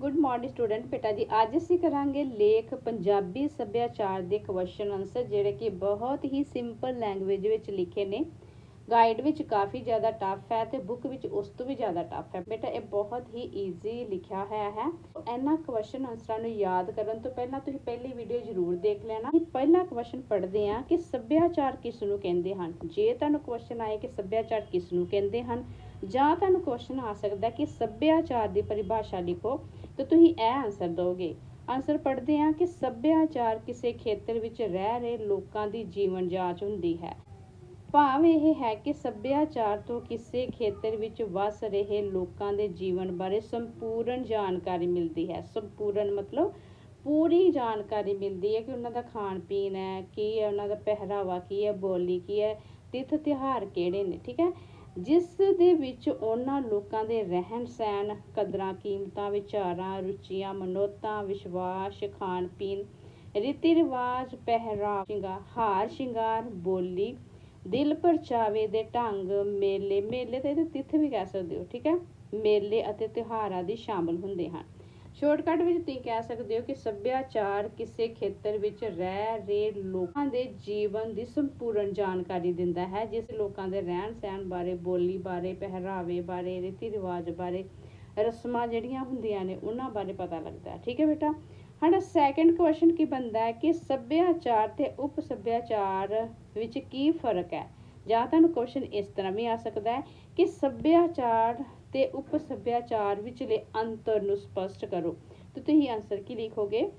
Good morning student ਬੇਟਾ ਜੀ। ਅੱਜ ਅਸੀਂ ਕਰਾਂਗੇ ਲੇਖ ਪੰਜਾਬੀ ਸੱਭਿਆਚਾਰ ਦੇ ਕੁਐਸਚਨ ਆਨਸਰ ਜਿਹੜੇ ਕਿ ਬਹੁਤ ਹੀ ਸਿੰਪਲ ਲੈਂਗੁਏਜ ਵਿੱਚ ਲਿਖੇ ਨੇ। ਗਾਈਡ ਵਿੱਚ ਕਾਫੀ ਜ਼ਿਆਦਾ ਟਫ ਹੈ ਤੇ ਬੁੱਕ ਵਿੱਚ ਉਸ ਤੋਂ ਵੀ ਜ਼ਿਆਦਾ ਟਫ ਹੈ। ਬੇਟਾ, ਇਹ ਬਹੁਤ ਹੀ ਈਜ਼ੀ ਲਿਖਿਆ ਹੋਇਆ ਹੈ। ਇਹਨਾਂ ਕੁਐਸਚਨ ਆਨਸਰਾਂ ਨੂੰ ਯਾਦ ਕਰਨ ਤੋਂ ਪਹਿਲਾਂ ਤੁਸੀਂ ਪਹਿਲੀ ਵੀਡੀਓ ਜ਼ਰੂਰ ਦੇਖ ਲੈਣਾ। ਕਿ ਪਹਿਲਾ ਕੁਐਸਚਨ ਪੜ੍ਹਦੇ ਹਾਂ ਕਿ ਸੱਭਿਆਚਾਰ ਕਿਸ ਨੂੰ ਕਹਿੰਦੇ ਹਨ? ਜੇ ਤੁਹਾਨੂੰ ਕੁਐਸਚਨ ਆਏ ਕਿ ਸੱਭਿਆਚਾਰ ਕਿਸ ਨੂੰ ਕਹਿੰਦੇ ਹਨ, ਜਾਂ ਤੁਹਾਨੂੰ ਕੁਐਸਚਨ ਆ ਸਕਦਾ ਕਿ ਸੱਭਿਆਚਾਰ ਦੀ ਪਰਿਭਾਸ਼ਾ ਲਿਖੋ। ਤਾਂ ਤੁਸੀਂ ਇਹ ਆਨਸਰ ਦਿਓਗੇ। ਆਨਸਰ ਪੜ੍ਹਦੇ ਹਾਂ ਕਿ ਸੱਭਿਆਚਾਰ ਕਿਸੇ ਖੇਤਰ ਵਿੱਚ ਰਹਿ ਰਹੇ ਲੋਕਾਂ ਦੀ ਜੀਵਨ ਜਾਂਚ ਹੁੰਦੀ ਹੈ। ਭਾਵ ਇਹ ਹੈ ਕਿ ਸੱਭਿਆਚਾਰ ਤੋਂ ਕਿਸੇ ਖੇਤਰ ਵਿੱਚ ਵੱਸ ਰਹੇ ਲੋਕਾਂ ਦੇ ਜੀਵਨ ਬਾਰੇ ਸੰਪੂਰਨ ਜਾਣਕਾਰੀ ਮਿਲਦੀ ਹੈ। ਸੰਪੂਰਨ ਮਤਲਬ ਪੂਰੀ ਜਾਣਕਾਰੀ ਮਿਲਦੀ ਹੈ ਕਿ ਉਹਨਾਂ ਦਾ ਖਾਣ ਪੀਣ ਹੈ, ਕੀ ਹੈ, ਉਹਨਾਂ ਦਾ ਪਹਿਰਾਵਾ ਕੀ ਹੈ, ਬੋਲੀ ਕੀ ਹੈ ਤਿਥ ਤਿਉਹਾਰ ਕਿਹੜੇ ਨੇ, ਠੀਕ ਹੈ? ਜਿਸ ਦੇ ਵਿੱਚ ਉਹਨਾਂ ਲੋਕਾਂ ਦੇ ਰਹਿਣ ਸਹਿਣ, ਕਦਰਾਂ, ਕੀਮਤਾਂ, ਵਿਚਾਰਾਂ, ਰੁਚੀਆਂ, ਮਨੋਤਾਂ, ਵਿਸ਼ਵਾਸ ਖਾਣ ਪੀਣ ਰੀਤੀ ਰਿਵਾਜ ਪਹਿਰਾਵਾ, ਸ਼ਿੰਗਾਰ, ਹਾਰ, ਸ਼ਿੰਗਾਰ, ਬੋਲੀ, ਦਿਲ ਪਰਚਾਵੇ ਦੇ ਢੰਗ, ਮੇਲੇ ਮੇਲੇ ਤੇ ਇਹਦੇ ਤਿੱਥ ਵੀ ਕਹਿ ਸਕਦੇ ਹੋ, ਠੀਕ ਹੈ? ਮੇਲੇ ਅਤੇ ਤਿਉਹਾਰਾਂ ਦੀ ਸ਼ਾਮਲ ਹੁੰਦੇ ਹਨ। ਸ਼ਾਰਟਕਟ ਵਿੱਚ ਤੁਸੀਂ ਕਹਿ ਸਕਦੇ ਹੋ ਕਿ ਸੱਭਿਆਚਾਰ ਕਿਸੇ ਖੇਤਰ ਵਿੱਚ ਰਹਿ ਰਹੇ ਲੋਕਾਂ ਦੇ ਜੀਵਨ ਦੀ ਸੰਪੂਰਨ ਜਾਣਕਾਰੀ ਦਿੰਦਾ ਹੈ, ਜਿਸ ਲੋਕਾਂ ਦੇ ਰਹਿਣ ਸਹਿਣ ਬਾਰੇ, ਬੋਲੀ ਬਾਰੇ, ਪਹਿਰਾਵੇ ਬਾਰੇ, ਰੀਤੀ ਰਿਵਾਜ ਬਾਰੇ, ਰਸਮਾਂ ਜਿਹੜੀਆਂ ਹੁੰਦੀਆਂ ਨੇ, ਉਹਨਾਂ ਬਾਰੇ ਪਤਾ ਲੱਗਦਾ ਹੈ। ਠੀਕ ਹੈ ਬੇਟਾ? ਸਾਡਾ ਸੈਕੰਡ ਕੁਐਸਚਨ ਕੀ ਬੰਦਾ ਹੈ ਕਿ ਸੱਭਿਆਚਾਰ ਤੇ ਉਪ ਸੱਭਿਆਚਾਰ ਵਿੱਚ ਕੀ ਫ਼ਰਕ ਹੈ? ਜਾਂ ਤੁਹਾਨੂੰ ਕੁਐਸਚਨ ਇਸ ਤਰ੍ਹਾਂ ਵੀ ਆ ਸਕਦਾ ਹੈ ਕਿ ਸੱਭਿਆਚਾਰ ਤੇ ਉਪ ਸੱਭਿਆਚਾਰ ਵਿਚਲੇ ਅੰਤਰ ਨੂੰ ਸਪਸ਼ਟ ਕਰੋ। ਤੇ ਤੁਸੀਂ ਆਨਸਰ ਕੀ ਲਿਖੋਗੇ?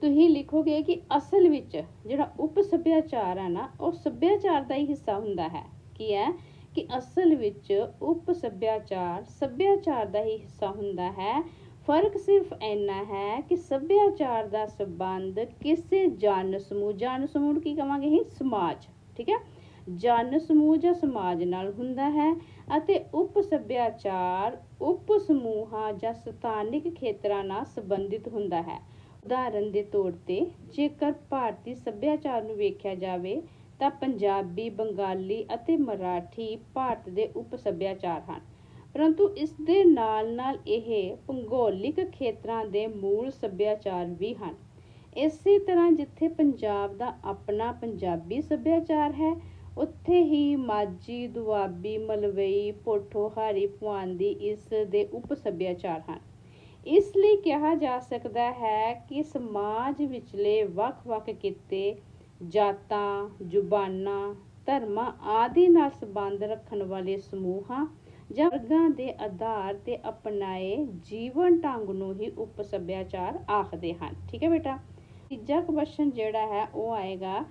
ਤੁਸੀਂ ਲਿਖੋਗੇ ਕਿ ਅਸਲ ਵਿੱਚ ਜਿਹੜਾ ਉਪ ਸੱਭਿਆਚਾਰ ਹੈ ਨਾ, ਉਹ ਸੱਭਿਆਚਾਰ ਦਾ ਹੀ ਹਿੱਸਾ ਹੁੰਦਾ ਹੈ। ਕੀ ਹੈ? ਕਿ ਅਸਲ ਵਿੱਚ ਉਪ ਸੱਭਿਆਚਾਰ ਸੱਭਿਆਚਾਰ ਦਾ ਹੀ ਹਿੱਸਾ ਹੁੰਦਾ ਹੈ। ਫ਼ਰਕ ਸਿਰਫ ਇੰਨਾ ਹੈ ਕਿ ਸੱਭਿਆਚਾਰ ਦਾ ਸੰਬੰਧ ਕਿਸੇ ਜਨ ਸਮੂਹ ਜਨ ਸਮੂਹ ਨੂੰ ਕੀ ਕਵਾਂਗੇ ਹੀ ਸਮਾਜ। ਠੀਕ ਹੈ? ਜਨ ਸਮੂਹ ਜਾਂ ਸਮਾਜ ਨਾਲ ਹੁੰਦਾ ਹੈ ਅਤੇ ਉਪ ਸੱਭਿਆਚਾਰ, ਉਪ ਸਮੂਹਾਂ ਜਾਂ ਸਥਾਨਿਕ ਖੇਤਰਾਂ ਨਾਲ ਸੰਬੰਧਿਤ ਹੁੰਦਾ ਹੈ। ਉਦਾਹਰਨ ਦੇ ਤੌਰ ਤੇ, ਜੇਕਰ ਭਾਰਤੀ ਸੱਭਿਆਚਾਰ ਨੂੰ ਵੇਖਿਆ ਜਾਵੇ, ਤਾਂ ਪੰਜਾਬੀ, ਬੰਗਾਲੀ ਅਤੇ ਮਰਾਠੀ ਭਾਰਤ ਦੇ ਉਪ ਸੱਭਿਆਚਾਰ ਹਨ। ਪਰੰਤੂ ਇਸ ਦੇ ਨਾਲ-ਨਾਲ ਇਹ ਭੂਗੋਲਿਕ ਖੇਤਰਾਂ ਦੇ ਮੂਲ ਸੱਭਿਆਚਾਰ ਵੀ ਹਨ। ਇਸੇ ਤਰ੍ਹਾਂ ਜਿੱਥੇ ਪੰਜਾਬ ਦਾ ਆਪਣਾ ਪੰਜਾਬੀ ਸੱਭਿਆਚਾਰ ਹੈ ਉੱਥੇ ਹੀ ਮਾਝੀ ਦੁਆਬੀ ਮਲਵਈ ਪੋਠੋਹਾਰੀ ਪੁਆਂਦੀ ਇਸ ਦੇ ਉਪ ਸੱਭਿਆਚਾਰ ਹਨ। ਇਸ ਲਈ ਕਿਹਾ ਜਾ ਸਕਦਾ ਹੈ ਕਿ ਸਮਾਜ ਵਿਚਲੇ ਵੱਖ-ਵੱਖ ਕਿੱਤੇ, ਜਾਤਾਂ, ਜ਼ੁਬਾਨਾਂ, ਧਰਮਾਂ ਆਦਿ ਨਾਲ ਸੰਬੰਧ ਰੱਖਣ ਵਾਲੇ ਸਮੂਹਾਂ ਜਾਂ ਵਰਗਾਂ ਦੇ ਆਧਾਰ ਤੇ ਅਪਣਾਏ ਜੀਵਨ ਢੰਗ ਨੂੰ ਹੀ ਉਪ ਸੱਭਿਆਚਾਰ ਆਖਦੇ ਹਨ। ਠੀਕ ਹੈ ਬੇਟਾ? ਤੀਜਾ ਕੁਐਸਚਨ ਜਿਹੜਾ ਹੈ ਉਹ ਆਏਗਾ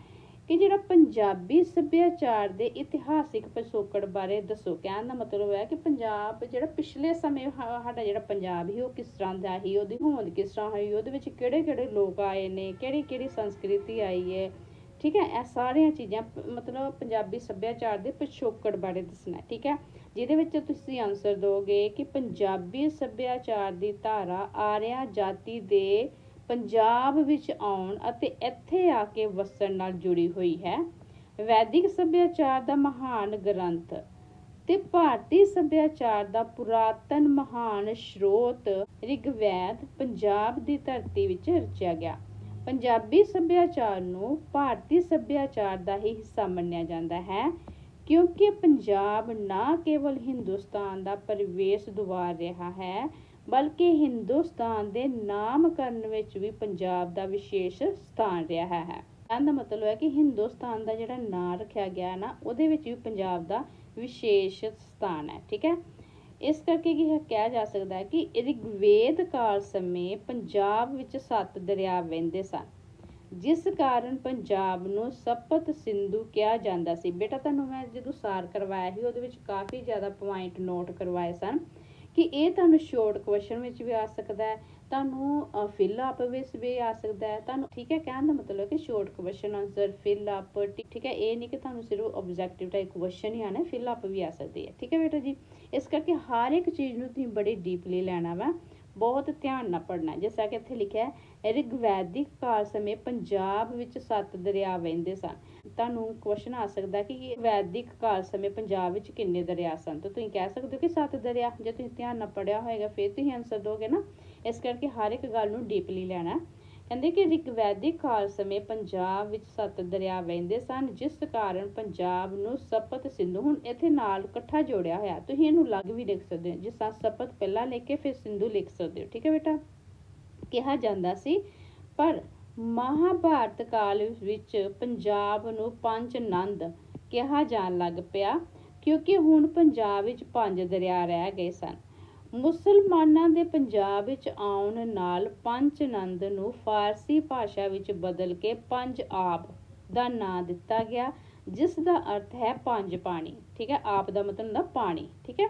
ਕਿ ਜਿਹੜਾ ਪੰਜਾਬੀ ਸੱਭਿਆਚਾਰ ਦੇ ਇਤਿਹਾਸਿਕ ਪਿਛੋਕੜ ਬਾਰੇ ਦੱਸੋ, ਕਹਿਣ ਦਾ ਮਤਲਬ ਹੈ ਕਿ ਪੰਜਾਬ ਜਿਹੜਾ ਪਿਛਲੇ ਸਮੇਂ ਸਾ- ਸਾਡਾ ਜਿਹੜਾ ਪੰਜਾਬ ਸੀ, ਉਹ ਕਿਸ ਤਰ੍ਹਾਂ ਦਾ ਸੀ, ਉਹਦੀ ਹੋਂਦ ਕਿਸ ਤਰ੍ਹਾਂ ਹੋਈ, ਉਹਦੇ ਵਿੱਚ ਕਿਹੜੇ ਕਿਹੜੇ ਲੋਕ ਆਏ ਨੇ ਕਿਹੜੀ ਕਿਹੜੀ ਸੰਸਕ੍ਰਿਤੀ ਆਈ ਹੈ, ਠੀਕ ਹੈ, ਇਹ ਸਾਰੀਆਂ ਚੀਜ਼ਾਂ ਮਤਲਬ ਪੰਜਾਬੀ ਸੱਭਿਆਚਾਰ ਦੇ ਪਿਛੋਕੜ ਬਾਰੇ ਦੱਸਣਾ ਠੀਕ ਹੈ। ਜਿਹਦੇ ਵਿੱਚ ਤੁਸੀਂ ਆਨਸਰ ਦੋਗੇ ਕਿ ਪੰਜਾਬੀ ਸੱਭਿਆਚਾਰ ਦੀ ਧਾਰਾ ਆਰਿਆ ਜਾਤੀ ਦੇ ਪੰਜਾਬ ਵਿੱਚ ਆਉਣ ਅਤੇ ਇੱਥੇ ਆ ਕੇ ਵਸਣ ਨਾਲ ਜੁੜੀ ਹੋਈ ਹੈ। ਵੈਦਿਕ ਸੱਭਿਆਚਾਰ ਦਾ ਮਹਾਨ ਗ੍ਰੰਥ ਤੇ ਭਾਰਤੀ ਸੱਭਿਆਚਾਰ ਦਾ ਪੁਰਾਤਨ ਮਹਾਨ ਸਰੋਤ ਰਿਗਵੈਦ ਪੰਜਾਬ ਦੀ ਧਰਤੀ ਵਿੱਚ ਰਚਿਆ ਗਿਆ। ਪੰਜਾਬੀ ਸੱਭਿਆਚਾਰ ਨੂੰ ਭਾਰਤੀ ਸੱਭਿਆਚਾਰ ਦਾ ਹੀ ਹਿੱਸਾ ਮੰਨਿਆ ਜਾਂਦਾ ਹੈ, ਕਿਉਂਕਿ ਪੰਜਾਬ ਨਾ ਕੇਵਲ ਹਿੰਦੁਸਤਾਨ ਦਾ ਪ੍ਰਵੇਸ਼ ਦੁਆਰ ਰਿਹਾ ਹੈ ਬਲਕਿ ਹਿੰਦੁਸਤਾਨ ਦੇ ਨਾਮਕਰਨ ਵਿੱਚ ਵੀ ਪੰਜਾਬ ਦਾ ਵਿਸ਼ੇਸ਼ ਸਥਾਨ ਰਿਹਾ ਹੈ। ਕਹਿਣ ਦਾ ਮਤਲਬ ਹੈ ਕਿ ਹਿੰਦੁਸਤਾਨ ਦਾ ਜਿਹੜਾ ਨਾਂ ਰੱਖਿਆ ਗਿਆ ਨਾ, ਉਹਦੇ ਵਿੱਚ ਵੀ ਪੰਜਾਬ ਦਾ ਵਿਸ਼ੇਸ਼ ਸਥਾਨ ਹੈ, ਠੀਕ ਹੈ? ਇਸ ਕਰਕੇ ਕੀ ਕਿਹਾ ਜਾ ਸਕਦਾ ਹੈ ਕਿ ਰਿਗਵੇਦ ਕਾਲ ਸਮੇਂ ਪੰਜਾਬ ਵਿੱਚ ਸੱਤ ਦਰਿਆ ਵਹਿੰਦੇ ਸਨ, ਜਿਸ ਕਾਰਨ ਪੰਜਾਬ ਨੂੰ ਸਪਤ ਸਿੰਧੂ ਕਿਹਾ ਜਾਂਦਾ ਸੀ। ਬੇਟਾ, ਤੁਹਾਨੂੰ ਮੈਂ ਜਦੋਂ ਸਾਰ ਕਰਵਾਇਆ ਸੀ, ਉਹਦੇ ਵਿੱਚ ਕਾਫੀ ਜ਼ਿਆਦਾ ਪੁਆਇੰਟ ਨੋਟ ਕਰਵਾਏ ਸਨ। ਕਿ ਇਹ ਤੁਹਾਨੂੰ ਸ਼ੋਰਟ ਕੁਐਸਚਨ ਵਿੱਚ ਵੀ ਆ ਸਕਦਾ ਹੈ, ਤੁਹਾਨੂੰ ਫਿਲ ਅਪ ਵਿੱਚ ਵੀ ਆ ਸਕਦਾ ਹੈ। ਤੁਹਾਨੂੰ ਠੀਕ ਹੈ, ਕਹਿਣ ਦਾ ਮਤਲਬ ਕਿ short question answer fill up ਠੀਕ ਹੈ, ਇਹ ਨਹੀਂ ਕਿ ਤੁਹਾਨੂੰ ਸਿਰਫ ਆਬਜੈਕਟਿਵ ਟਾਈਪ ਕੁਐਸਚਨ ਹੀ ਆਣਾ ਫਿਲ ਅਪ ਵੀ ਆ ਸਕਦੀ ਹੈ। ਠੀਕ ਹੈ ਬੇਟਾ ਜੀ, ਇਸ ਕਰਕੇ ਹਰ ਇੱਕ ਚੀਜ਼ ਨੂੰ ਤੁਸੀਂ ਬੜੀ ਡੀਪਲੀ ਲੈਣਾ ਵਾ, ਬਹੁਤ ਧਿਆਨ ਨਾਲ ਪੜਨਾ ਜਿਸ ਤਰ੍ਹਾਂ ਕਿ ਇੱਥੇ ਲਿਖਿਆ ਹੈ ਰਿਗਵੈਦਿਕ ਕਾਲ ਸਮੇਂ ਪੰਜਾਬ ਵਿੱਚ ਸੱਤ ਦਰਿਆ ਵਹਿੰਦੇ ਸਨ। ਤੁਹਾਨੂੰ ਕੁਐਸਚਨ ਆ ਸਕਦਾ ਕਿ ਵੈਦਿਕ ਕਾਲ ਸਮੇਂ ਪੰਜਾਬ ਵਿੱਚ ਕਿੰਨੇ ਦਰਿਆ ਸਨ? ਤਾਂ ਤੁਸੀਂ ਕਹਿ ਸਕਦੇ ਹੋ ਕਿ ਸੱਤ ਦਰਿਆ। ਜੇ ਤੁਸੀਂ ਧਿਆਨ ਨਾਲ ਪੜਿਆ ਹੋਏਗਾ, ਫਿਰ ਤੁਸੀਂ ਆਨਸਰ ਦੋਗੇ ਨਾ। ਇਸ ਕਰਕੇ ਹਰ ਇੱਕ ਗੱਲ ਨੂੰ ਡੀਪਲੀ ਲੈਣਾ ਕਹਿੰਦੇ ਕਿ ਰਿਗਵੈਦਿਕ ਕਾਲ ਸਮੇਂ ਪੰਜਾਬ ਵਿੱਚ ਸੱਤ ਦਰਿਆ ਵਹਿੰਦੇ ਸਨ, ਜਿਸ ਕਾਰਨ ਪੰਜਾਬ ਨੂੰ ਸਪਤ ਸਿੰਧੂ ਹੁਣ ਇੱਥੇ ਨਾਲ ਇਕੱਠਾ ਜੋੜਿਆ ਹੋਇਆ। ਤੁਸੀਂ ਇਹਨੂੰ ਅਲੱਗ ਵੀ ਲਿਖ ਸਕਦੇ ਹੋ। ਜਿਸ ਤਰ੍ਹਾਂ ਸਪਤ ਪਹਿਲਾਂ ਲਿਖ ਕੇ ਫਿਰ ਸਿੰਧੂ ਲਿਖ ਸਕਦੇ ਹੋ। ਠੀਕ ਹੈ ਬੇਟਾ? ਕਿਹਾ ਜਾਂਦਾ ਸੀ, ਪਰ ਮਹਾਭਾਰਤ ਕਾਲ ਵਿੱਚ ਪੰਜਾਬ ਨੂੰ ਪੰਜ ਨੰਦ ਕਿਹਾ ਜਾਣ ਲੱਗ ਪਿਆ, ਕਿਉਂਕਿ ਹੁਣ ਪੰਜਾਬ ਵਿੱਚ ਪੰਜ ਦਰਿਆ ਰਹਿ ਗਏ ਸਨ। ਮੁਸਲਮਾਨਾਂ ਦੇ ਪੰਜਾਬ ਵਿੱਚ ਆਉਣ ਨਾਲ ਪੰਜ ਨੰਦ ਨੂੰ ਫਾਰਸੀ ਭਾਸ਼ਾ ਵਿੱਚ ਬਦਲ ਕੇ ਪੰਜ ਆਬ ਦਾ ਨਾਂ ਦਿੱਤਾ ਗਿਆ, ਜਿਸ ਦਾ ਅਰਥ ਹੈ ਪੰਜ ਪਾਣੀ। ਠੀਕ ਹੈ? ਆਪ ਦਾ ਮਤਲਬ ਹੁੰਦਾ ਪਾਣੀ। ਠੀਕ ਹੈ?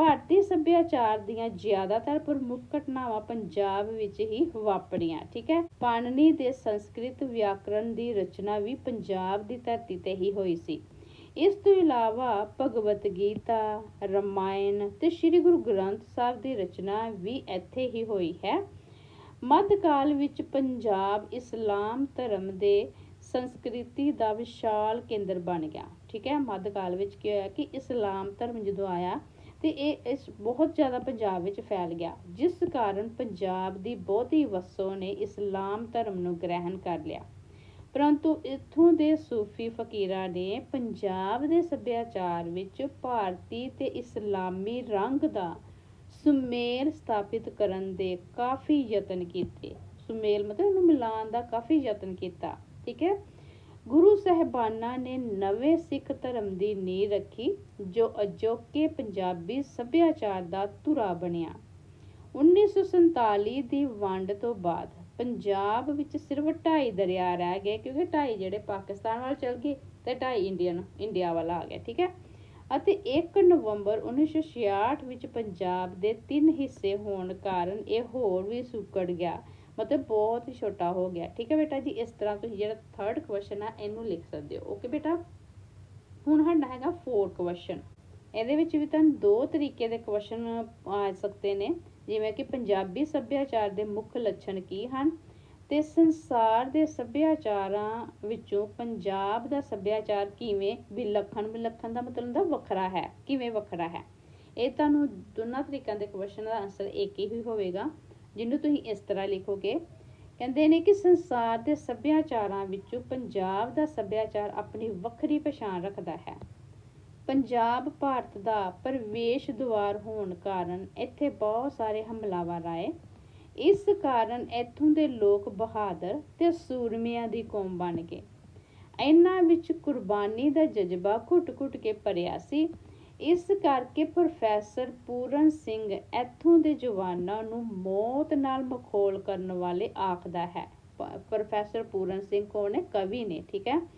ਭਾਰਤੀ ਸੱਭਿਆਚਾਰ ਦੀਆਂ ਜ਼ਿਆਦਾਤਰ ਪ੍ਰਮੁੱਖ ਘਟਨਾਵਾਂ ਪੰਜਾਬ ਵਿੱਚ ਹੀ ਵਾਪਰੀਆਂ, ਠੀਕ ਹੈ? ਪਾਣਨੀ ਦੇ ਸੰਸਕ੍ਰਿਤ ਵਿਆਕਰਣ ਦੀ ਰਚਨਾ ਵੀ ਪੰਜਾਬ ਦੀ ਧਰਤੀ ਤੇ ਹੀ ਹੋਈ ਸੀ। ਇਸ ਤੋਂ ਇਲਾਵਾ ਭਗਵਤ ਗੀਤਾ, ਰਮਾਇਣ ਤੇ ਸ੍ਰੀ ਗੁਰੂ ਗ੍ਰੰਥ ਸਾਹਿਬ ਦੀ ਰਚਨਾ ਵੀ ਇੱਥੇ ਹੀ ਹੋਈ ਹੈ। ਮੱਧਕਾਲ ਵਿੱਚ ਪੰਜਾਬ ਇਸਲਾਮ ਧਰਮ ਦੇ ਸੰਸਕ੍ਰਿਤੀ ਦਾ ਵਿਸ਼ਾਲ ਕੇਂਦਰ ਬਣ ਗਿਆ, ਠੀਕ ਹੈ? ਮੱਧਕਾਲ ਵਿੱਚ ਕੀ ਹੋਇਆ ਕਿ ਇਸਲਾਮ ਧਰਮ ਜਦੋਂ ਆਇਆ ਤੇ ਇਹ ਇਸ ਬਹੁਤ ਜ਼ਿਆਦਾ ਪੰਜਾਬ ਵਿੱਚ ਫੈਲ ਗਿਆ, ਜਿਸ ਕਾਰਨ ਪੰਜਾਬ ਦੀ ਬਹੁਤੀ ਵਸੋਂ ਨੇ ਇਸਲਾਮ ਧਰਮ ਨੂੰ ਗ੍ਰਹਿਣ ਕਰ ਲਿਆ। ਪਰੰਤੂ ਇੱਥੋਂ ਦੇ ਸੂਫੀ ਫਕੀਰਾਂ ਨੇ ਪੰਜਾਬ ਦੇ ਸੱਭਿਆਚਾਰ ਵਿੱਚ ਭਾਰਤੀ ਤੇ ਇਸਲਾਮੀ ਰੰਗ ਦਾ ਸੁਮੇਲ ਸਥਾਪਿਤ ਕਰਨ ਦੇ ਕਾਫੀ ਯਤਨ ਕੀਤੇ। ਸੁਮੇਲ ਮਤਲਬ ਉਹਨੂੰ ਮਿਲਾਉਣ ਦਾ ਕਾਫੀ ਯਤਨ ਕੀਤਾ, ਠੀਕ ਹੈ? ਗੁਰੂ ਸਾਹਿਬਾਨਾਂ ਨੇ ਨਵੇਂ ਸਿੱਖ ਧਰਮ ਦੀ ਨੀਂਹ ਰੱਖੀ, ਜੋ ਅਜੋਕੇ ਪੰਜਾਬੀ ਸੱਭਿਆਚਾਰ ਦਾ ਧੁਰਾ ਬਣਿਆ। 1947 ਦੀ ਵੰਡ ਤੋਂ ਬਾਅਦ ਪੰਜਾਬ ਵਿੱਚ ਸਿਰਫ ਢਾਈ ਦਰਿਆ ਰਹਿ ਗਏ, ਕਿਉਂਕਿ ਢਾਈ ਜਿਹੜੇ ਪਾਕਿਸਤਾਨ ਵੱਲ ਚਲ ਗਏ ਤੇ ਢਾਈ ਇੰਡੀਅਨ, ਇੰਡੀਆ ਵਾਲਾ ਆ ਗਏ, ਠੀਕ ਹੈ? ਅਤੇ 1 ਨਵੰਬਰ 1966 ਵਿੱਚ ਪੰਜਾਬ ਦੇ ਤਿੰਨ ਹਿੱਸੇ ਹੋਣ ਕਾਰਨ ਇਹ ਹੋਰ ਵੀ ਸੁੱਕੜ ਗਿਆ। ਮਤਲਬ ਬਹੁਤ ਹੀ ਛੋਟਾ ਹੋ ਗਿਆ। ਠੀਕ ਹੈ ਬੇਟਾ ਜੀ, ਇਸ ਤਰ੍ਹਾਂ ਤੁਸੀਂ ਜਿਹੜਾ ਥਰਡ ਕੁਐਸਚਨ ਆ, ਇਹਨੂੰ ਲਿਖ ਸਕਦੇ ਹੋ। ਓਕੇ ਬੇਟਾ, ਹੁਣ ਸਾਡਾ ਹੈਗਾ ਫੋਰਥ ਕੁਐਸਚਨ ਇਹਦੇ ਵਿੱਚ ਵੀ ਤੁਹਾਨੂੰ ਦੋ ਤਰੀਕੇ ਦੇ ਕੁਐਸਚਨ ਆ ਸਕਦੇ ਨੇ। ਜਿਵੇਂ ਕਿ ਪੰਜਾਬੀ ਸੱਭਿਆਚਾਰ ਦੇ ਮੁੱਖ ਲੱਛਣ ਕੀ ਹਨ ਤੇ ਸੰਸਾਰ ਦੇ ਸੱਭਿਆਚਾਰਾਂ ਵਿੱਚੋਂ ਪੰਜਾਬ ਦਾ ਸੱਭਿਆਚਾਰ ਕਿਵੇਂ ਵਿਲੱਖਣ ਵਿਲੱਖਣ ਦਾ ਮਤਲਬ ਹੁੰਦਾ ਵੱਖਰਾ ਹੈ, ਕਿਵੇਂ ਵੱਖਰਾ ਹੈ। ਇਹ ਤੁਹਾਨੂੰ ਦੋਨਾਂ ਤਰੀਕਾਂ ਦੇ ਕੁਐਸਚਨ ਦਾ ਆਨਸਰ ਇੱਕ ਹੀ ਹੋਵੇਗਾ। ਜਿਹਨੂੰ ਤੁਸੀਂ ਇਸ ਤਰ੍ਹਾਂ ਲਿਖੋਗੇ, ਕਹਿੰਦੇ ਨੇ ਕਿ ਸੰਸਾਰ ਦੇ ਸੱਭਿਆਚਾਰਾਂ ਵਿੱਚੋਂ ਪੰਜਾਬ ਦਾ ਸੱਭਿਆਚਾਰ ਆਪਣੀ ਵੱਖਰੀ ਪਛਾਣ ਰੱਖਦਾ ਹੈ। ਪੰਜਾਬ ਭਾਰਤ ਦਾ ਪ੍ਰਵੇਸ਼ ਦੁਆਰ ਹੋਣ ਕਾਰਨ ਇੱਥੇ ਬਹੁਤ ਸਾਰੇ ਹਮਲਾਵਰ ਆਏ। ਇਸ ਕਾਰਨ ਇੱਥੋਂ ਦੇ ਲੋਕ ਬਹਾਦਰ ਤੇ ਸੂਰਮਿਆਂ ਦੀ ਕੌਮ ਬਣ ਗਏ। ਇਹਨਾਂ ਵਿੱਚ ਕੁਰਬਾਨੀ ਦਾ ਜਜ਼ਬਾ ਘੁੱਟ-ਘੁੱਟ ਕੇ ਭਰਿਆ ਸੀ ਇਸ ਕਰਕੇ ਪ੍ਰੋਫੈਸਰ ਪੂਰਨ ਸਿੰਘ ਇੱਥੋਂ ਦੇ ਜਵਾਨਾਂ ਨੂੰ ਮੌਤ ਨਾਲ ਮਖੌਲ ਕਰਨ ਵਾਲੇ ਆਖਦਾ ਹੈ। ਪ- ਪ੍ਰੋਫੈਸਰ ਪੂਰਨ ਸਿੰਘ ਕੌਣ ਨੇ ਕਵੀ ਨੇ, ਠੀਕ ਹੈ?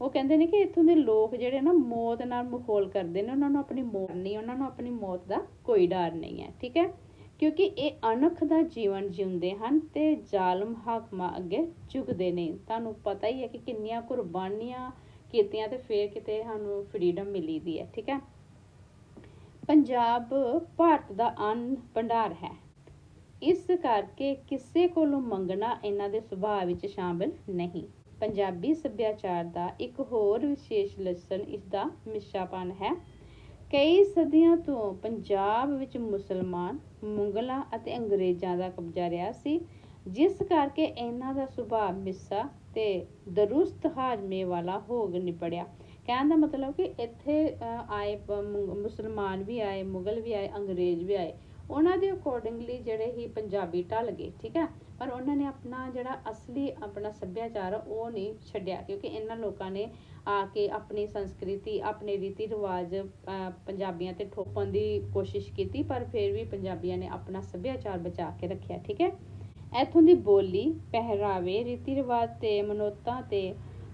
ਉਹ ਕਹਿੰਦੇ ਨੇ ਕਿ ਇੱਥੋਂ ਦੇ ਲੋਕ ਜਿਹੜੇ ਨਾ ਮੌਤ ਨਾਲ ਮਖੌਲ ਕਰਦੇ ਨੇ, ਉਹਨਾਂ ਨੂੰ ਆਪਣੀ ਮੌਤ ਨਹੀਂ, ਉਹਨਾਂ ਨੂੰ ਆਪਣੀ ਮੌਤ ਦਾ ਕੋਈ ਡਰ ਨਹੀਂ ਹੈ, ਠੀਕ ਹੈ? ਕਿਉਂਕਿ ਇਹ ਅਣਖ ਦਾ ਜੀਵਨ ਜਿਉਂਦੇ ਹਨ ਤੇ ਜ਼ਾਲਮ ਹਾਕਮਾਂ ਅੱਗੇ ਝੁਕਦੇ ਨਹੀਂ ਤੁਹਾਨੂੰ ਪਤਾ ਹੀ ਹੈ ਕਿ ਕਿੰਨੀਆਂ ਕੁਰਬਾਨੀਆਂ ਕੀਤੀਆਂ ਤੇ ਫੇਰ ਕਿਤੇ ਸਾਨੂੰ ਫਰੀडम ਮਿਲੀ ਦੀ ਹੈ, ਠੀਕ ਹੈ? ਪੰਜਾਬ ਭਾਰਤ ਦਾ ਅੰਨ ਭੰਡਾਰ ਹੈ। ਇਸ ਕਰਕੇ ਕਿਸੇ ਕੋਲੋਂ ਮੰਗਣਾ ਇਹਨਾਂ ਦੇ ਸੁਭਾਅ ਵਿੱਚ ਸ਼ਾਮਿਲ ਨਹੀਂ। ਪੰਜਾਬੀ ਸੱਭਿਆਚਾਰ ਦਾ ਇੱਕ ਹੋਰ ਵਿਸ਼ੇਸ਼ ਲੱਛਣ ਇਸ ਦਾ ਮਿੱਠਾਪਨ ਹੈ। ਕਈ ਸਦੀਆਂ ਤੋਂ ਪੰਜਾਬ ਵਿੱਚ ਮੁਸਲਮਾਨ, ਮੁਗਲਾਂ ਅਤੇ ਅੰਗਰੇਜ਼ਾਂ ਦਾ ਕਬਜ਼ਾ ਰਿਹਾ ਸੀ, ਜਿਸ ਕਰਕੇ ਇਹਨਾਂ ਦਾ ਸੁਭਾਅ ਮਿੱਸਾ ਤੇ ਦਰੁਸਤ ਹਾਜ਼ਮੇ ਵਾਲਾ ਹੋ ਨਿਪੜਿਆ। ਕਹਿਣ ਦਾ ਮਤਲਬ ਕਿ ਇੱਥੇ ਆਏ ਮੁਸਲਮਾਨ ਵੀ ਆਏ, ਮੁਗਲ ਵੀ ਆਏ, ਅੰਗਰੇਜ਼ ਵੀ ਆਏ। ਉਹਨਾਂ ਦੇ ਅਕੋਰਡਿੰਗਲੀ ਜਿਹੜੇ ਹੀ ਪੰਜਾਬੀ ਢਲ ਗਏ, ਠੀਕ ਹੈ? ਪਰ ਉਹਨਾਂ ਨੇ ਆਪਣਾ ਜਿਹੜਾ ਅਸਲੀ ਆਪਣਾ ਸੱਭਿਆਚਾਰ, ਉਹ ਨਹੀਂ ਛੱਡਿਆ। ਕਿਉਂਕਿ ਇਹਨਾਂ ਲੋਕਾਂ ਨੇ ਆ ਕੇ ਆਪਣੀ ਸੰਸਕ੍ਰਿਤੀ, ਆਪਣੇ ਰੀਤੀ ਰਿਵਾਜ ਪੰਜਾਬੀਆਂ ਤੇ ਠੋਪਣ ਦੀ ਕੋਸ਼ਿਸ਼ ਕੀਤੀ, ਪਰ ਫਿਰ ਵੀ ਪੰਜਾਬੀਆਂ ਨੇ ਆਪਣਾ ਸੱਭਿਆਚਾਰ ਬਚਾ ਕੇ ਰੱਖਿਆ, ਠੀਕ ਹੈ? ਇੱਥੋਂ ਦੀ ਬੋਲੀ, ਪਹਿਰਾਵੇ, ਰੀਤੀ ਰਿਵਾਜ ਤੇ ਮਨੋਤਾਂ ਤੇ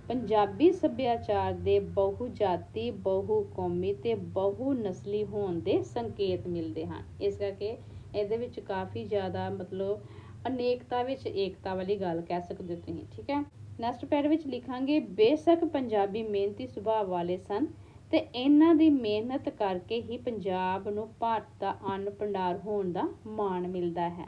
ਪੰਜਾਬੀ ਸੱਭਿਆਚਾਰ ਦੇ ਬਹੁ ਜਾਤੀ ਬਹੁ ਕੌਮੀ ਤੇ ਬਹੁ ਨਸਲੀ ਹੋਣ ਦੇ ਸੰਕੇਤ ਮਿਲਦੇ ਹਨ। ਇਸ ਕਰਕੇ ਇਹਦੇ ਵਿੱਚ ਕਾਫੀ ਜ਼ਿਆਦਾ ਮਤਲਬ ਅਨੇਕਤਾ ਵਿੱਚ ਏਕਤਾ ਵਾਲੀ ਗੱਲ ਕਹਿ ਸਕਦੇ ਹੋ ਤੁਸੀਂ, ਠੀਕ ਹੈ? ਨੈਕਸਟ ਪੈਰ ਵਿੱਚ ਲਿਖਾਂਗੇ, ਬੇਸ਼ੱਕ ਪੰਜਾਬੀ ਮਿਹਨਤੀ ਸੁਭਾਅ ਵਾਲੇ ਸਨ ਤੇ ਇਹਨਾਂ ਦੀ ਮਿਹਨਤ ਕਰਕੇ ਹੀ ਪੰਜਾਬ ਨੂੰ ਭਾਰਤ ਦਾ ਅੰਨ ਭੰਡਾਰ ਹੋਣ ਦਾ ਮਾਣ ਮਿਲਦਾ ਹੈ।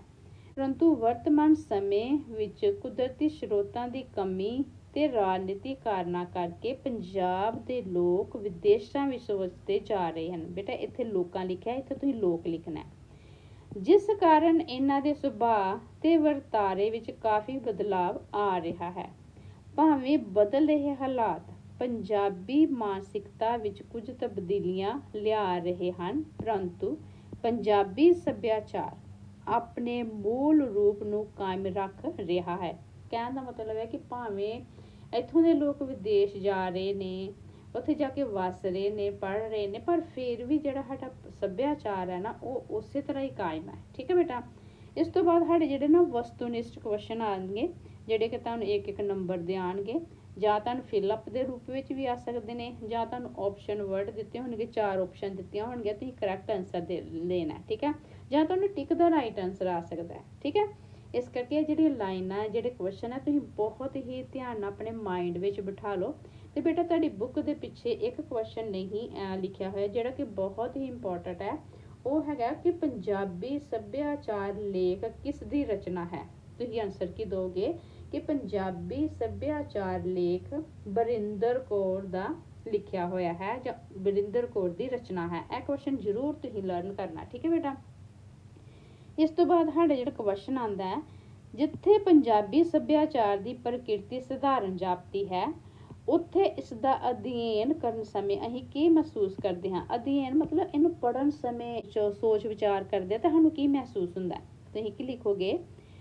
ਪਰੰਤੂ ਵਰਤਮਾਨ ਸਮੇਂ ਵਿੱਚ ਕੁਦਰਤੀ ਸਰੋਤਾਂ ਦੀ ਕਮੀ ਤੇ ਰਾਜਨੀਤੀ ਕਾਰਨਾਂ ਕਰਕੇ ਪੰਜਾਬ ਦੇ ਲੋਕ ਵਿਦੇਸ਼ਾਂ ਵਿੱਚ ਵਸਦੇ ਜਾ ਰਹੇ ਹਨ। ਬੇਟਾ, ਇੱਥੇ ਲੋਕਾਂ ਲਿਖਿਆ, ਇੱਥੇ ਤੁਸੀਂ ਲੋਕ ਲਿਖਣਾ ਜਿਸ ਕਾਰਨ ਇਹਨਾਂ ਦੇ ਸੁਭਾਅ ਤੇ ਵਰਤਾਰੇ ਵਿੱਚ ਕਾਫੀ ਬਦਲਾਵ ਆ ਰਿਹਾ ਹੈ। ਭਾਵੇਂ ਬਦਲ ਰਹੇ ਹਾਲਾਤ, ਪੰਜਾਬੀ ਮਾਨਸਿਕਤਾ ਵਿੱਚ ਕੁਝ ਤਬਦੀਲੀਆਂ ਲਿਆ ਰਹੇ ਹਨ, ਪਰੰਤੂ ਪੰਜਾਬੀ ਸੱਭਿਆਚਾਰ ਆਪਣੇ ਮੂਲ ਰੂਪ ਨੂੰ ਕਾਇਮ ਰੱਖ ਰਿਹਾ ਹੈ। ਕਹਿਣ ਦਾ ਮਤਲਬ ਹੈ ਕਿ ਭਾਵੇਂ ਇੱਥੋਂ ਦੇ ਲੋਕ ਵਿਦੇਸ਼ ਜਾ ਰਹੇ ਨੇ, ਉੱਥੇ ਜਾ ਕੇ ਵਸ ਰਹੇ ਨੇ ਪੜ ਰਹੇ ਨੇ, ਪਰ ਫਿਰ ਵੀ ਜਿਹੜਾ ਸਾਡਾ ਸੱਭਿਆਚਾਰ ਹੈ ਨਾ, ਉਹ ਉਸੇ ਤਰ੍ਹਾਂ ਹੀ ਕਾਇਮ ਹੈ। ਠੀਕ ਹੈ ਬੇਟਾ? ਇਸ ਤੋਂ ਬਾਅਦ ਸਾਡੇ ਜਿਹੜੇ ਨਾ ਵਸਤੂਨਿਸ਼ਟ ਕੁਐਸਚਨ ਆਣਗੇ ਜਿਹੜੇ ਕਿ ਤੁਹਾਨੂੰ ਇੱਕ ਇੱਕ ਨੰਬਰ ਦੇ ਆਣਗੇ ਜਾਂ ਤੁਹਾਨੂੰ ਫਿਲ ਅਪ ਦੇ ਰੂਪ ਵਿੱਚ ਵੀ ਆ ਸਕਦੇ ਨੇ, ਜਾਂ ਤੁਹਾਨੂੰ ਆਪਸ਼ਨ ਵਰਡ ਦਿੱਤੇ ਹੋਣਗੇ, ਚਾਰ ਆਪਸ਼ਨ ਦਿੱਤੀਆਂ ਹੋਣਗੀਆਂ, ਤੁਸੀਂ ਕਰੈਕਟ ਆਨਸਰ ਦੇ ਲੈਣਾ ਠੀਕ ਹੈ? ਜਾਂ ਤੁਹਾਨੂੰ ਟਿਕ ਦਾ ਰਾਈਟ ਆਨਸਰ ਆ ਸਕਦਾ ਹੈ। ਠੀਕ ਹੈ? ਇਸ ਕਰਕੇ ਇਹ ਜਿਹੜੀ ਲਾਈਨਾਂ, ਜਿਹੜੇ ਕੁਐਸਚਨ ਹੈ ਤੁਸੀਂ ਬਹੁਤ ਹੀ ਧਿਆਨ ਨਾਲ ਆਪਣੇ ਮਾਈਂਡ ਵਿੱਚ ਬਿਠਾ ਲਓ। ਤੇ ਬੇਟਾ, ਤੁਹਾਡੀ ਬੁੱਕ ਦੇ ਪਿੱਛੇ ਇੱਕ ਕੁਐਸਚਨ ਨਹੀਂ ਲਿਖਿਆ ਹੋਇਆ, ਜਿਹੜਾ ਕਿ ਬਹੁਤ ਹੀ ਇੰਪੋਰਟੈਂਟ ਹੈ। ਉਹ ਹੈਗਾ ਕਿ ਪੰਜਾਬੀ ਸੱਭਿਆਚਾਰ ਲੇਖ ਕਿਸ ਦੀ ਰਚਨਾ ਹੈ? ਤੁਸੀਂ ਆਨਸਰ ਕੀ ਦੋਗੇ? ਕਿ ਪੰਜਾਬੀ ਸੱਭਿਆਚਾਰ ਲੇਖ ਬਰਿੰਦਰ ਕੌਰ ਦਾ ਲਿਖਿਆ ਹੋਇਆ ਹੈ ਜਾਂ ਬਰਿੰਦਰ ਕੌਰ ਦੀ ਰਚਨਾ ਹੈ। ਇਹ ਕੁਐਸਚਨ ਜ਼ਰੂਰ ਤੁਸੀਂ ਲਰਨ ਕਰਨਾ, ਠੀਕ ਹੈ ਬੇਟਾ? ਇਸ ਤੋਂ ਬਾਅਦ ਸਾਡਾ ਜਿਹੜਾ ਕੁਐਸਚਨ ਆਂਦਾ ਹੈ, ਜਿੱਥੇ ਪੰਜਾਬੀ ਸੱਭਿਆਚਾਰ ਦੀ ਪ੍ਰਕਿਰਤੀ ਸਧਾਰਨ ਜਾਪਦੀ ਹੈ, ਉੱਥੇ ਇਸ ਦਾ ਅਧਿਐਨ ਕਰਨ ਸਮੇਂ ਅਸੀਂ ਕੀ ਮਹਿਸੂਸ ਕਰਦੇ ਹਾਂ? ਅਧਿਐਨ ਮਤਲਬ ਇਹਨੂੰ ਪੜਨ ਸਮੇਂ ਜੋ ਸੋਚ ਵਿਚਾਰ ਕਰਦੇ ਤਾਂ ਸਾਨੂੰ ਕੀ ਮਹਿਸੂਸ ਹੁੰਦਾ ਤੁਸੀਂ ਕੀ ਲਿਖੋਗੇ?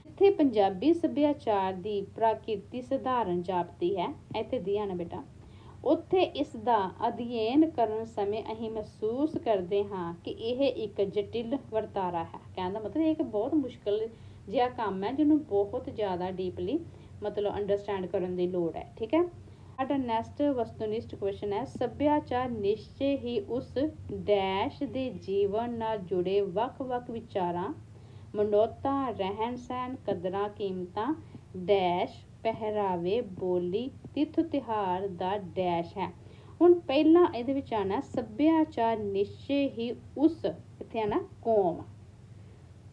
ਇੱਥੇ ਪੰਜਾਬੀ ਸੱਭਿਆਚਾਰ ਦੀ ਪ੍ਰਕਿਰਤੀ ਸਧਾਰਨ ਜਾਪਦੀ ਹੈ, ਇੱਥੇ ਧਿਆਨ ਬੇਟਾ। ਉੱਥੇ ਇਸ ਦਾ ਅਧਿਐਨ ਕਰਨ ਸਮੇਂ ਅਸੀਂ ਮਹਿਸੂਸ ਕਰਦੇ ਹਾਂ ਕਿ ਇਹ ਇੱਕ ਜਟਿਲ ਵਰਤਾਰਾ ਹੈ। ਕਹਿਣ ਦਾ ਮਤਲਬ ਇਹ ਇੱਕ ਬਹੁਤ ਮੁਸ਼ਕਲ ਜਿਹਾ ਕੰਮ ਹੈ, ਜਿਹਨੂੰ ਬਹੁਤ ਜ਼ਿਆਦਾ ਡੀਪਲੀ ਮਤਲਬ ਅੰਡਰਸਟੈਂਡ ਕਰਨ ਦੀ ਲੋੜ ਹੈ, ਠੀਕ ਹੈ? ਸਾਡਾ ਨੈਕਸਟ ਵਸਤੂਨਿਸ਼ਟ ਕੁਐਸਚਨ ਹੈ, ਸੱਭਿਆਚਾਰ ਨਿਸ਼ਚੇ ਹੀ ਉਸ ਡੈਸ਼ ਦੇ ਜੀਵਨ ਨਾਲ ਜੁੜੇ ਵੱਖ-ਵੱਖ ਵਿਚਾਰਾਂ, ਮਨੋਤਾਂ ਰਹਿਣ ਸਹਿਣ ਕਦਰਾਂ, ਕੀਮਤਾਂ, ਡੈਸ਼ ਪਹਿਰਾਵੇ, ਬੋਲੀ ਤਿਥ ਤਿਹਾਰ ਦਾ ਡੈਸ਼ ਹੈ। ਹੁਣ ਪਹਿਲਾਂ ਇਹਦੇ ਵਿੱਚ ਆਣਾ ਸੱਭਿਆਚਾਰ ਨਿਸ਼ਚੇ ਹੀ ਉਸ, ਇੱਥੇ ਆਣਾ ਕੌਮ।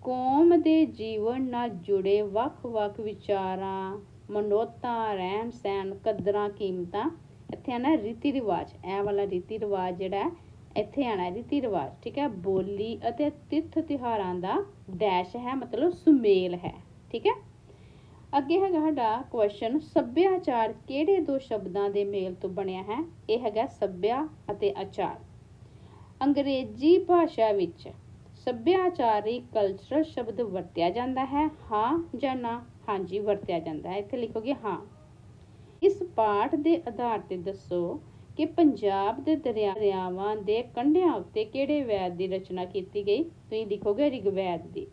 ਕੌਮ ਦੇ ਜੀਵਨ ਨਾਲ ਜੁੜੇ ਵੱਖ-ਵੱਖ ਵਿਚਾਰਾਂ, ਮਨੋਤਾਂ ਰਹਿਣ ਸਹਿਣ ਕਦਰਾਂ, ਕੀਮਤਾਂ, ਇੱਥੇ ਆਣਾ ਰੀਤੀ ਰਿਵਾਜ ਇਹ ਵਾਲਾ ਰੀਤੀ ਰਿਵਾਜ ਜਿਹੜਾ ਇੱਥੇ ਆਣਾ ਰੀਤੀ ਰਿਵਾਜ ਠੀਕ ਹੈ? ਬੋਲੀ ਅਤੇ ਤਿੱਥ ਤਿਹਾਰਾਂ ਦਾ ਡੈਸ਼ ਹੈ, ਮਤਲਬ ਸੁਮੇਲ ਹੈ, ਠੀਕ ਹੈ? ਅੱਗੇ ਹੈਗਾ ਸਾਡਾ ਕੁਐਸਚਨ ਸੱਭਿਆਚਾਰ ਕਿਹੜੇ ਦੋ ਸ਼ਬਦਾਂ ਦੇ ਮੇਲ ਤੋਂ ਬਣਿਆ ਹੈ? ਇਹ ਹੈਗਾ ਸੱਭਿਆ ਅਤੇ ਆਚਾਰ। ਅੰਗਰੇਜ਼ੀ ਭਾਸ਼ਾ ਵਿੱਚ ਸੱਭਿਆਚਾਰੀ ਕਲਚਰਲ ਸ਼ਬਦ ਵਰਤਿਆ ਜਾਂਦਾ ਹੈ, ਹਾਂ ਜਾਂ ਨਾ? ਹਾਂਜੀ, ਵਰਤਿਆ ਜਾਂਦਾ ਹੈ। ਇੱਥੇ ਲਿਖੋਗੇ ਹਾਂ। ਇਸ ਪਾਠ ਦੇ ਆਧਾਰ ਤੇ ਦੱਸੋ ਕਿ ਪੰਜਾਬ ਦੇ ਦਰਿਆ- ਦਰਿਆਵਾਂ ਦੇ ਕੰਢਿਆਂ ਉੱਤੇ ਕਿਹੜੇ ਵੈਦ ਦੀ ਰਚਨਾ ਕੀਤੀ ਗਈ? ਤੁਸੀਂ ਲਿਖੋਗੇ ਰਿਗਵੈਦ ਦੀ।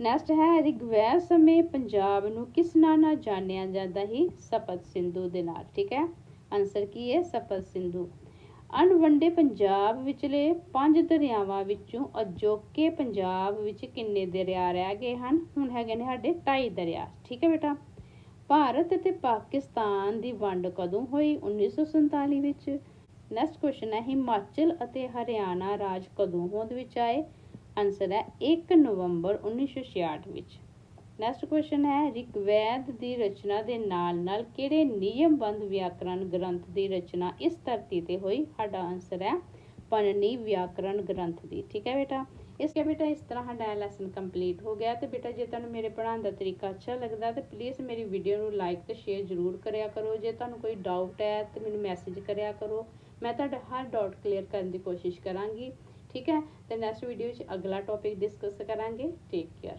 ਨੈਕਸਟ ਹੈ ਰਿਗਵੈਦ ਸਮੇਂ ਪੰਜਾਬ ਨੂੰ ਕਿਸ ਨਾਂ ਨਾਲ ਜਾਣਿਆ ਜਾਂਦਾ ਹੀ ਸਪਤ ਸਿੰਧੂ ਦੇ ਨਾਲ, ਠੀਕ ਹੈ? ਆਨਸਰ ਕੀ ਹੈ? ਸਪਤ ਸਿੰਧੂ। ਅਣਵੰਡੇ ਪੰਜਾਬ ਵਿਚਲੇ ਪੰਜ ਦਰਿਆਵਾਂ ਵਿੱਚੋਂ ਅਜੋਕੇ ਪੰਜਾਬ ਵਿੱਚ ਕਿੰਨੇ ਦਰਿਆ ਰਹਿ ਗਏ ਹਨ? ਹੁਣ ਹੈਗੇ ਨੇ ਸਾਡੇ 22 ਦਰਿਆ, ਠੀਕ ਹੈ ਬੇਟਾ? ਭਾਰਤ ਅਤੇ ਪਾਕਿਸਤਾਨ ਦੀ ਵੰਡ ਕਦੋਂ ਹੋਈ? 1947 ਵਿੱਚ। ਨੈਕਸਟ ਕੁਐਸਚਨ ਹੈ, ਹਿਮਾਚਲ ਅਤੇ ਹਰਿਆਣਾ ਰਾਜ ਕਦੋਂ ਹੋਂਦ ਵਿੱਚ ਆਏ? ਆਨਸਰ ਹੈ 1 ਨਵੰਬਰ 1966 ਵਿੱਚ। ਨੈਕਸਟ ਕੁਐਸਚਨ ਹੈ ਰਿਗਵੈਦ ਦੀ ਰਚਨਾ ਦੇ ਨਾਲ ਨਾਲ ਕਿਹੜੇ ਨਿਯਮਬੰਧ ਵਿਆਕਰਣ ਗ੍ਰੰਥ ਦੀ ਰਚਨਾ ਇਸ ਧਰਤੀ ਤੇ ਹੋਈ? ਸਾਡਾ ਆਨਸਰ ਹੈ ਪਨਨੀ ਵਿਆਕਰਣ ਗ੍ਰੰਥ ਦੀ। ਠੀਕ ਹੈ ਬੇਟਾ? ਇਸ ਕੇ ਬੇਟਾ ਇਸ ਤਰ੍ਹਾਂ ਸਾਡਾ ਲੈਸਨ ਕੰਪਲੀਟ ਹੋ ਗਿਆ। ਤੇ ਬੇਟਾ ਜੇ ਤੁਹਾਨੂੰ ਮੇਰੇ ਪੜ੍ਹਾਉਣ ਦਾ ਤਰੀਕਾ ਅੱਛਾ ਲੱਗਦਾ, ਤੇ ਪਲੀਜ਼ ਮੇਰੀ ਵੀਡੀਓ ਨੂੰ ਲਾਈਕ ਤੇ ਸ਼ੇਅਰ ਜ਼ਰੂਰ ਕਰਿਆ ਕਰੋ। ਜੇ ਤੁਹਾਨੂੰ ਕੋਈ ਡਾਊਟ ਹੈ, ਤੇ ਮੈਨੂੰ ਮੈਸੇਜ ਕਰਿਆ ਕਰੋ। ਮੈਂ ਤੁਹਾਡਾ ਹਰ ਡਾਊਟ ਕਲੀਅਰ ਕਰਨ ਦੀ ਕੋਸ਼ਿਸ਼ ਕਰਾਂਗੀ। ਠੀਕ ਹੈ? ਤੇ ਨੈਕਸਟ ਵੀਡੀਓ ਵਿੱਚ ਅਗਲਾ ਟੌਪਿਕ ਡਿਸਕਸ ਕਰਾਂਗੇ। Take care